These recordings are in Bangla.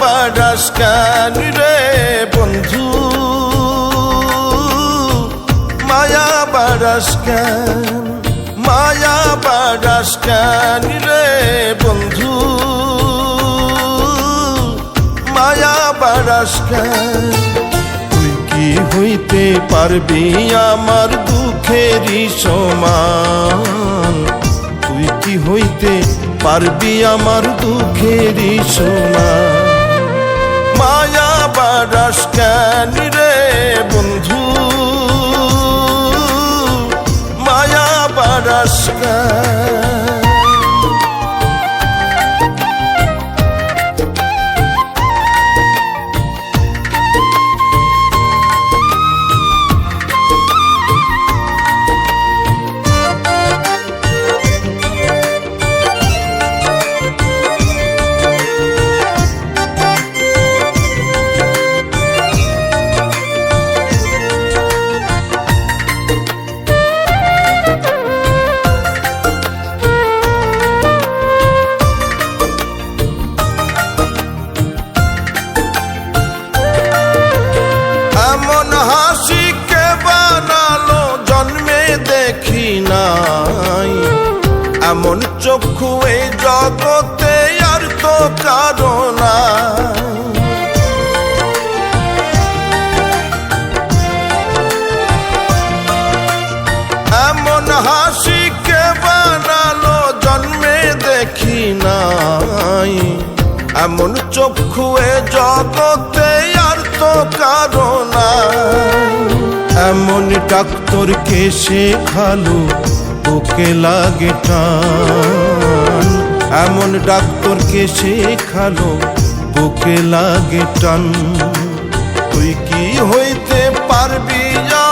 বাড়াস কেন রে বন্ধু। মায়া বাড়াস কেন মায়া বাড়াস কেন রে বন্ধু। মায়া বাড়াস কেন তুই কি হইতে পারবি আমার দুঃখেরই সমান? তুই কি হইতে পারবি আমার দুঃখেরই সমান? মায়া বাড়াস কেন রে? এমন চক্ষু এ জগতে আর তো কারও নাই। এমন ডাক্তারকে শেখালো ওকে লাগে টান। এমন ডাক্তারকে শেখালো বুকে লাগে টান। তুই কি হইতে পারবি আমার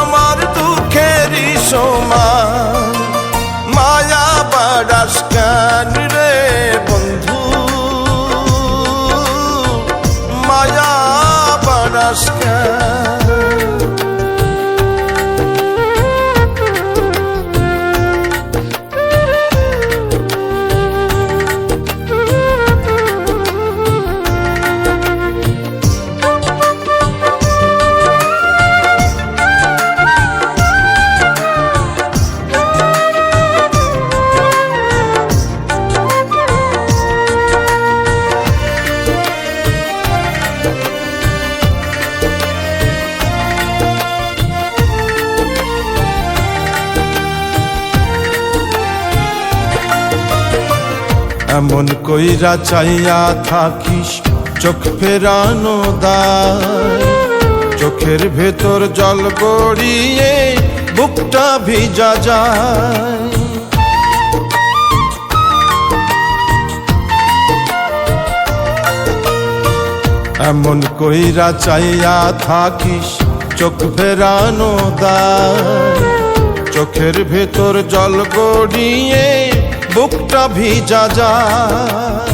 এমন কইরা চাইয়া থাকিস, চোখ ফেরানো দায়। চোখের ভেতর জল গড়িয়ে বুকটা ভিজা যায়। এমন কইরা চাইয়া থাকিস, চোখ ফেরানো দায়। চোখের ভেতর জল গড়িয়ে বুকটা ভিজা যায়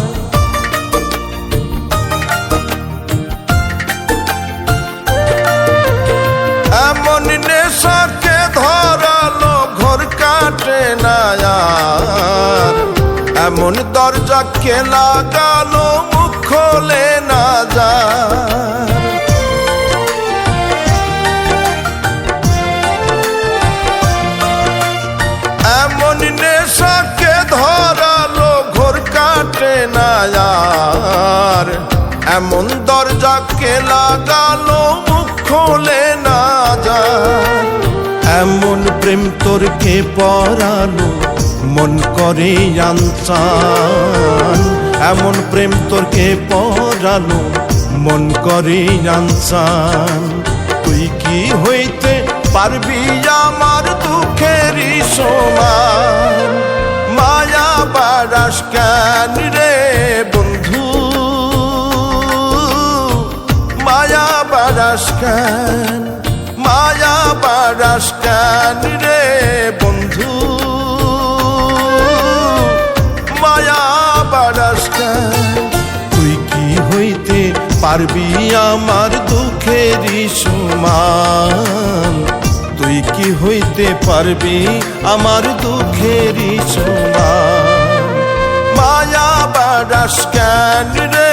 এমন নেশাকে ধরালো ঘর কাটে না এমন দরজাকে লাগালো এমন দরজাকে লাগালো মুখ খোলে না যায়। এমন প্রেম তোরকে পরালো মন করে আনসান। এমন প্রেম তোরকে পরালো মন করে আনসান। তুই কি হইতে পারবি আমার দুঃখেরই সমান? মায়া বাড়াস কেন রে? মায়া বাড়াস কেন মায়া বাড়াস কেন রে বন্ধু। মায়া বাড়াস কেন তুই কি হইতে পারবি আমার দুঃখেরই সমান? তুই কি হইতে পারবি আমার দুঃখেরই সমান? মায়া বাড়াস রে রে